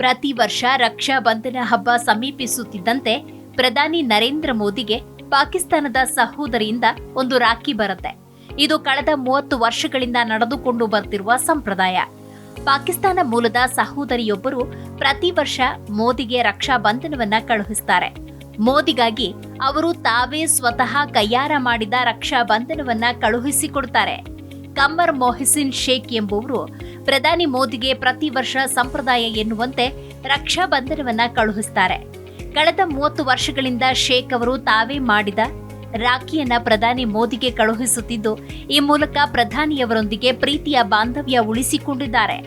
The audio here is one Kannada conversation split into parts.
ಪ್ರತಿ ವರ್ಷ ರಕ್ಷಾ ಬಂಧನ ಹಬ್ಬ ಸಮೀಪಿಸುತ್ತಿದ್ದಂತೆ ಪ್ರಧಾನಿ ನರೇಂದ್ರ ಮೋದಿಗೆ ಪಾಕಿಸ್ತಾನದ ಸಹೋದರಿಯಿಂದ ಒಂದು ರಾಖಿ ಬರುತ್ತೆ. ಇದು ಕಳೆದ ಮೂವತ್ತು ವರ್ಷಗಳಿಂದ ನಡೆದುಕೊಂಡು ಬರ್ತಿರುವ ಸಂಪ್ರದಾಯ. ಪಾಕಿಸ್ತಾನ ಮೂಲದ ಸಹೋದರಿಯೊಬ್ಬರು ಪ್ರತಿ ವರ್ಷ ಮೋದಿಗೆ ರಕ್ಷಾ ಬಂಧನವನ್ನ ಕಳುಹಿಸ್ತಾರೆ. ಮೋದಿಗಾಗಿ ಅವರು ತಾವೇ ಸ್ವತಃ ಕೈಯಾರ ಮಾಡಿದ ರಕ್ಷಾ ಬಂಧನವನ್ನ ಕಳುಹಿಸಿಕೊಡ್ತಾರೆ. ಕಮ್ಮರ್ ಮೊಹಿಸಿನ್ ಶೇಖ್ ಎಂಬುವರು ಪ್ರಧಾನಿ ಮೋದಿಗೆ ಪ್ರತಿ ವರ್ಷ ಸಂಪ್ರದಾಯ ಎನ್ನುವಂತೆ ರಕ್ಷಾ ಬಂಧನವನ್ನ ಕಳುಹಿಸ್ತಾರೆ. ಕಳೆದ ಮೂವತ್ತು ವರ್ಷಗಳಿಂದ ಶೇಖ್ ಅವರು ತಾವೇ ಮಾಡಿದ ರಾಖಿಯನ್ನ ಪ್ರಧಾನಿ ಮೋದಿಗೆ ಕಳುಹಿಸುತ್ತಿದ್ದು, ಈ ಮೂಲಕ ಪ್ರಧಾನಿಯವರೊಂದಿಗೆ ಪ್ರೀತಿಯ ಬಾಂಧವ್ಯ ಉಳಿಸಿಕೊಂಡಿದ್ದಾರೆ.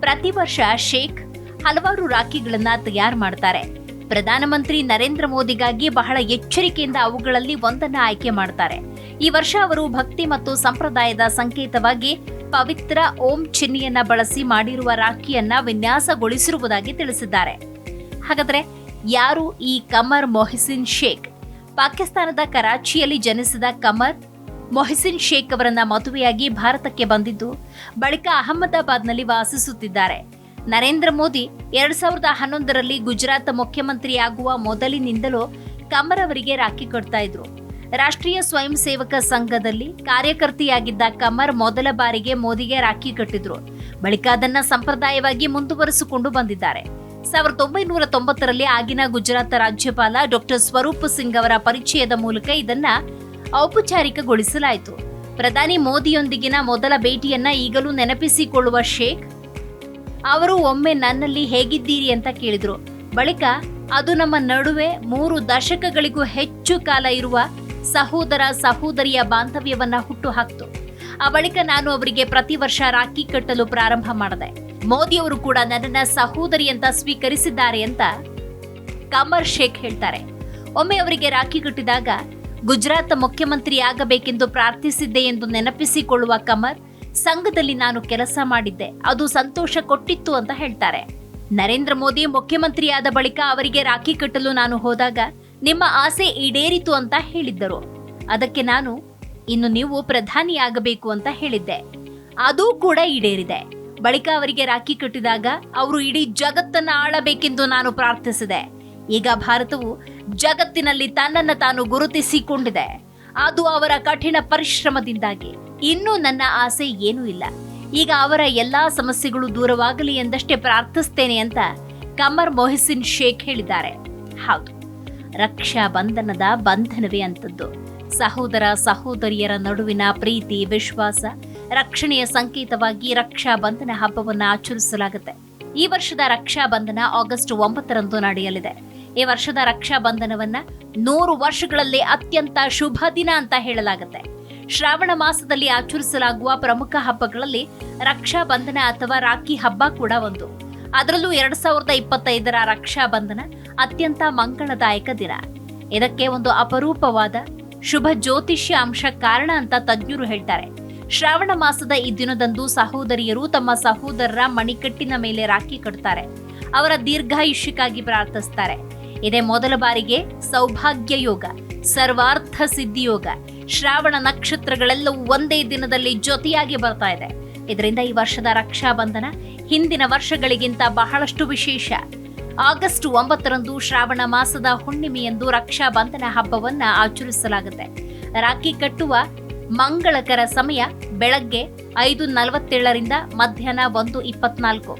ಪ್ರತಿ ವರ್ಷ ಶೇಖ್ ಹಲವಾರು ರಾಖಿಗಳನ್ನ ತಯಾರು ಮಾಡ್ತಾರೆ. ಪ್ರಧಾನಮಂತ್ರಿ ನರೇಂದ್ರ ಮೋದಿಗಾಗಿ ಬಹಳ ಎಚ್ಚರಿಕೆಯಿಂದ ಅವುಗಳಲ್ಲಿ ಒಂದನ್ನ ಆಯ್ಕೆ ಮಾಡ್ತಾರೆ. ಈ ವರ್ಷ ಅವರು ಭಕ್ತಿ ಮತ್ತು ಸಂಪ್ರದಾಯದ ಸಂಕೇತವಾಗಿ ಪವಿತ್ರ ಓಂ ಚಿಹ್ನೆಯನ್ನ ಬಳಸಿ ಮಾಡಿರುವ ರಾಖಿಯನ್ನ ವಿನ್ಯಾಸಗೊಳಿಸಿರುವುದಾಗಿ ತಿಳಿಸಿದ್ದಾರೆ. ಹಾಗಾದ್ರೆ ಯಾರು ಈ ಕಮರ್ ಮೊಹಿಸಿನ್ ಶೇಖ್? ಪಾಕಿಸ್ತಾನದ ಕರಾಚಿಯಲ್ಲಿ ಜನಿಸಿದ ಕಮರ್ ಮೊಹಿಸಿನ್ ಶೇಖ್ ಅವರನ್ನ ಮದುವೆಯಾಗಿ ಭಾರತಕ್ಕೆ ಬಂದಿದ್ದು, ಬಳಿಕ ಅಹಮದಾಬಾದ್ನಲ್ಲಿ ವಾಸಿಸುತ್ತಿದ್ದಾರೆ. ನರೇಂದ್ರ ಮೋದಿ ಎರಡ್ ಸಾವಿರದ ಹನ್ನೊಂದರಲ್ಲಿ ಗುಜರಾತ್ ಮುಖ್ಯಮಂತ್ರಿಯಾಗುವ ಮೊದಲಿನಿಂದಲೂ ಕಮರ್ ಅವರಿಗೆ ರಾಖಿ ಕೊಡ್ತಾ ಇದ್ರು. ರಾಷ್ಟ್ರೀಯ ಸ್ವಯಂ ಸೇವಕ ಸಂಘದಲ್ಲಿ ಕಾರ್ಯಕರ್ತೆಯಾಗಿದ್ದ ಕಮರ್ ಮೊದಲ ಬಾರಿಗೆ ಮೋದಿಗೆ ರಾಖಿ ಕಟ್ಟಿದ್ರು. ಬಳಿಕ ಅದನ್ನ ಸಂಪ್ರದಾಯವಾಗಿ ಮುಂದುವರಿಸಿಕೊಂಡು ಬಂದಿದ್ದಾರೆ. ಸಾವಿರದ ಒಂಬೈನೂರ ತೊಂಬತ್ತರಲ್ಲಿ ಆಗಿನ ಗುಜರಾತ್ ರಾಜ್ಯಪಾಲ ಡಾಕ್ಟರ್ ಸ್ವರೂಪ್ ಸಿಂಗ್ ಅವರ ಪರಿಚಯದ ಮೂಲಕ ಇದನ್ನ ಔಪಚಾರಿಕಗೊಳಿಸಲಾಯಿತು. ಪ್ರಧಾನಿ ಮೋದಿಯೊಂದಿಗಿನ ಮೊದಲ ಭೇಟಿಯನ್ನ ಈಗಲೂ ನೆನಪಿಸಿಕೊಳ್ಳುವ ಶೇಖ್, ಅವರು ಒಮ್ಮೆ ನನ್ನಲ್ಲಿ ಹೇಗಿದ್ದೀರಿ ಅಂತ ಕೇಳಿದ್ರು. ಬಳಿಕ ಅದು ನಮ್ಮ ನಡುವೆ ಮೂರು ದಶಕಗಳಿಗೂ ಹೆಚ್ಚು ಕಾಲ ಇರುವ ಸಹೋದರ ಸಹೋದರಿಯ ಬಾಂಧವ್ಯವನ್ನ ಹುಟ್ಟು ಹಾಕ್ತು ಆ ಬಳಿಕ ನಾನು ಅವರಿಗೆ ಪ್ರತಿ ವರ್ಷ ರಾಖಿ ಕಟ್ಟಲು ಪ್ರಾರಂಭ ಮಾಡಿದೆ. ಮೋದಿಯವರು ಕೂಡ ನನ್ನನ್ನ ಸಹೋದರಿ ಅಂತ ಸ್ವೀಕರಿಸಿದ್ದಾರೆ ಅಂತ ಕಮರ್ ಶೇಖ್ ಹೇಳ್ತಾರೆ. ಒಮ್ಮೆ ಅವರಿಗೆ ರಾಖಿ ಕಟ್ಟಿದಾಗ, ಗುಜರಾತ್ ಮುಖ್ಯಮಂತ್ರಿ ಆಗಬೇಕೆಂದು ಪ್ರಾರ್ಥಿಸಿದ್ದೆ ಎಂದು ನೆನಪಿಸಿಕೊಳ್ಳುವ ಕಮರ್, ಸಂಘದಲ್ಲಿ ನಾನು ಕೆಲಸ ಮಾಡಿದ್ದೆ. ಅದು ಸಂತೋಷ ಕೊಟ್ಟಿತ್ತು ಅಂತ ಹೇಳ್ತಾರೆ. ನರೇಂದ್ರ ಮೋದಿ ಮುಖ್ಯಮಂತ್ರಿಯಾದ ಬಳಿಕ ಅವರಿಗೆ ರಾಖಿ ಕಟ್ಟಲು ನಾನು ಹೋದಾಗ ನಿಮ್ಮ ಆಸೆ ಈಡೇರಿತು ಅಂತ ಹೇಳಿದ್ದರು. ಅದಕ್ಕೆ ನಾನು, ಇನ್ನು ನೀವು ಪ್ರಧಾನಿಯಾಗಬೇಕು ಅಂತ ಹೇಳಿದ್ದೆ. ಅದೂ ಕೂಡ ಈಡೇರಿದೆ. ಬಳಿಕ ಅವರಿಗೆ ರಾಖಿ ಕಟ್ಟಿದಾಗ ಅವರು ಇಡೀ ಜಗತ್ತನ್ನ ಆಳಬೇಕೆಂದು ನಾನು ಪ್ರಾರ್ಥಿಸಿದೆ. ಈಗ ಭಾರತವು ಜಗತ್ತಿನಲ್ಲಿ ತನ್ನನ್ನು ತಾನು ಗುರುತಿಸಿಕೊಂಡಿದೆ. ಅದು ಅವರ ಕಠಿಣ ಪರಿಶ್ರಮದಿಂದಾಗಿ. ಇನ್ನೂ ನನ್ನ ಆಸೆ ಏನೂ ಇಲ್ಲ. ಈಗ ಅವರ ಎಲ್ಲಾ ಸಮಸ್ಯೆಗಳು ದೂರವಾಗಲಿ ಎಂದಷ್ಟೇ ಪ್ರಾರ್ಥಿಸ್ತೇನೆ ಅಂತ ಕಮರ್ ಮೊಹಿಸಿನ್ ಶೇಖ್ ಹೇಳಿದ್ದಾರೆ. ಹೌದು. ರಕ್ಷಾ ಬಂಧನದ ಬಂಧನವೇ ಅಂಥದ್ದು. ಸಹೋದರ ಸಹೋದರಿಯರ ನಡುವಿನ ಪ್ರೀತಿ, ವಿಶ್ವಾಸ, ರಕ್ಷಣೆಯ ಸಂಕೇತವಾಗಿ ರಕ್ಷಾ ಬಂಧನ ಹಬ್ಬವನ್ನು ಆಚರಿಸಲಾಗುತ್ತೆ. ಈ ವರ್ಷದ ರಕ್ಷಾ ಬಂಧನ ಆಗಸ್ಟ್ ಒಂಬತ್ತರಂದು ನಡೆಯಲಿದೆ. ಈ ವರ್ಷದ ರಕ್ಷಾ ಬಂಧನವನ್ನ ನೂರು ವರ್ಷಗಳಲ್ಲಿ ಅತ್ಯಂತ ಶುಭ ದಿನ ಅಂತ ಹೇಳಲಾಗುತ್ತೆ. ಶ್ರಾವಣ ಮಾಸದಲ್ಲಿ ಆಚರಿಸಲಾಗುವ ಪ್ರಮುಖ ಹಬ್ಬಗಳಲ್ಲಿ ರಕ್ಷಾ ಬಂಧನ ಅಥವಾ ರಾಖಿ ಹಬ್ಬ ಕೂಡ ಒಂದು. ಅದರಲ್ಲೂ ಎರಡ್ ಸಾವಿರದ ಇಪ್ಪತ್ತೈದರ ರಕ್ಷಾ ಬಂಧನ ಅತ್ಯಂತ ಮಂಗಳದಾಯಕ ದಿನ. ಇದಕ್ಕೆ ಒಂದು ಅಪರೂಪವಾದ ಶುಭ ಜ್ಯೋತಿಷ್ಯ ಅಂಶ ಕಾರಣ ಅಂತ ತಜ್ಞರು ಹೇಳ್ತಾರೆ. ಶ್ರಾವಣ ಮಾಸದ ಈ ದಿನದಂದು ಸಹೋದರಿಯರು ತಮ್ಮ ಸಹೋದರರ ಮಣಿಕಟ್ಟಿನ ಮೇಲೆ ರಾಖಿ ಕಟ್ತಾರೆ. ಅವರ ದೀರ್ಘಾಯುಷ್ಯಕ್ಕಾಗಿ ಪ್ರಾರ್ಥಿಸ್ತಾರೆ. ಇದೇ ಮೊದಲ ಬಾರಿಗೆ ಸೌಭಾಗ್ಯ ಯೋಗ, ಸರ್ವಾರ್ಥ ಸಿದ್ಧಿಯೋಗ ಶ್ರಾವಣ ನಕ್ಷತ್ರಗಳೆಲ್ಲವೂ ಒಂದೇ ದಿನದಲ್ಲಿ ಜೊತೆಯಾಗಿ ಬರ್ತಾ ಇದೆ. ಇದರಿಂದ ಈ ವರ್ಷದ ರಕ್ಷಾ ಬಂಧನ ಹಿಂದಿನ ವರ್ಷಗಳಿಗಿಂತ ಬಹಳಷ್ಟು ವಿಶೇಷ. ಆಗಸ್ಟ್ ಒಂಬತ್ತರಂದು ಶ್ರಾವಣ ಮಾಸದ ಹುಣ್ಣಿಮೆಯಂದು ರಕ್ಷಾ ಬಂಧನ ಹಬ್ಬವನ್ನ ಆಚರಿಸಲಾಗುತ್ತೆ. ರಾಖಿ ಕಟ್ಟುವ ಮಂಗಳಕರ ಸಮಯ ಬೆಳಗ್ಗೆ ಐದು ನಲವತ್ತೇಳರಿಂದ ಮಧ್ಯಾಹ್ನ ಒಂದು ಇಪ್ಪತ್ನಾಲ್ಕು.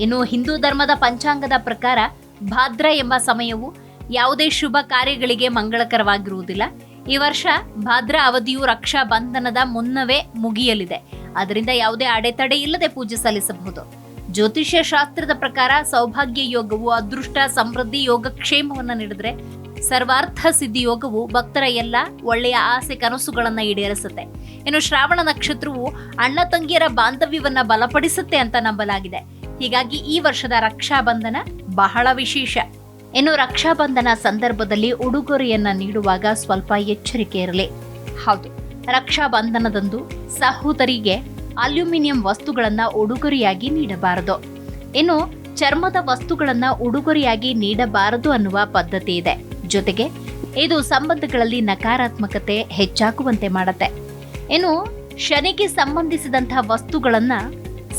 ಇನ್ನು ಹಿಂದೂ ಧರ್ಮದ ಪಂಚಾಂಗದ ಪ್ರಕಾರ ಭಾದ್ರ ಎಂಬ ಸಮಯವು ಯಾವುದೇ ಶುಭ ಕಾರ್ಯಗಳಿಗೆ ಮಂಗಳಕರವಾಗಿರುವುದಿಲ್ಲ. ಈ ವರ್ಷ ಭಾದ್ರ ಅವಧಿಯು ರಕ್ಷಾ ಬಂಧನದ ಮುನ್ನವೇ ಮುಗಿಯಲಿದೆ. ಅದರಿಂದ ಯಾವುದೇ ಅಡೆತಡೆ ಇಲ್ಲದೆ ಪೂಜೆ ಸಲ್ಲಿಸಬಹುದು. ಜ್ಯೋತಿಷ್ಯ ಶಾಸ್ತ್ರದ ಪ್ರಕಾರ ಸೌಭಾಗ್ಯ ಯೋಗವು, ಅದೃಷ್ಟ, ಸಮೃದ್ಧಿ ಯೋಗಕ್ಷೇಮವನ್ನು ನೀಡಿದ್ರೆ ಸರ್ವಾರ್ಥ ಸಿದ್ಧಿ ಯೋಗವು ಭಕ್ತರ ಎಲ್ಲ ಒಳ್ಳೆಯ ಆಸೆ ಕನಸುಗಳನ್ನ ಈಡೇರಿಸುತ್ತೆ. ಇನ್ನು ಶ್ರಾವಣ ನಕ್ಷತ್ರವು ಅಣ್ಣ ತಂಗಿಯರ ಬಾಂಧವ್ಯವನ್ನ ಬಲಪಡಿಸುತ್ತೆ ಅಂತ ನಂಬಲಾಗಿದೆ. ಹೀಗಾಗಿ ಈ ವರ್ಷದ ರಕ್ಷಾಬಂಧನ ಬಹಳ ವಿಶೇಷ. ಇನ್ನು ರಕ್ಷಾಬಂಧನ ಸಂದರ್ಭದಲ್ಲಿ ಉಡುಗೊರೆಯನ್ನ ನೀಡುವಾಗ ಸ್ವಲ್ಪ ಎಚ್ಚರಿಕೆ ಇರಲಿ. ಹೌದು, ರಕ್ಷಾಬಂಧನದಂದು ಸಹೋದರಿಗೆ ಅಲ್ಯೂಮಿನಿಯಂ ವಸ್ತುಗಳನ್ನ ಉಡುಗೊರೆಯಾಗಿ ನೀಡಬಾರದು. ಇನ್ನು ಚರ್ಮದ ವಸ್ತುಗಳನ್ನ ಉಡುಗೊರೆಯಾಗಿ ನೀಡಬಾರದು ಅನ್ನುವ ಪದ್ಧತಿ ಇದೆ. ಜೊತೆಗೆ ಇದು ಸಂಬಂಧಗಳಲ್ಲಿ ನಕಾರಾತ್ಮಕತೆ ಹೆಚ್ಚಾಗುವಂತೆ ಮಾಡುತ್ತೆ. ಇನ್ನು ಶನಿಗೆ ಸಂಬಂಧಿಸಿದಂತಹ ವಸ್ತುಗಳನ್ನ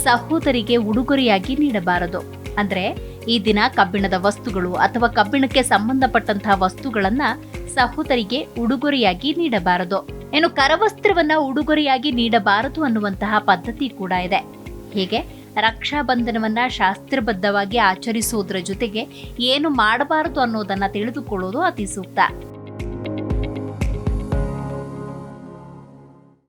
ಸಹೋದರಿಗೆ ಉಡುಗೊರೆಯಾಗಿ ನೀಡಬಾರದು. ಅಂದ್ರೆ ಈ ದಿನ ಕಬ್ಬಿಣದ ವಸ್ತುಗಳು ಅಥವಾ ಕಬ್ಬಿಣಕ್ಕೆ ಸಂಬಂಧಪಟ್ಟಂತಹ ವಸ್ತುಗಳನ್ನ ಸಹೋದರಿಗೆ ಉಡುಗೊರೆಯಾಗಿ ನೀಡಬಾರದು. ಇನ್ನು ಕರವಸ್ತ್ರವನ್ನ ಉಡುಗೊರೆಯಾಗಿ ನೀಡಬಾರದು ಅನ್ನುವಂತಹ ಪದ್ಧತಿ ಕೂಡ ಇದೆ. ಹೀಗೆ ರಕ್ಷಾ ಬಂಧನವನ್ನ ಶಾಸ್ತ್ರಬದ್ಧವಾಗಿ ಆಚರಿಸುವುದರ ಜೊತೆಗೆ ಏನು ಮಾಡಬಾರದು ಅನ್ನೋದನ್ನ ತಿಳಿದುಕೊಳ್ಳೋದು ಅತಿ ಸೂಕ್ತ.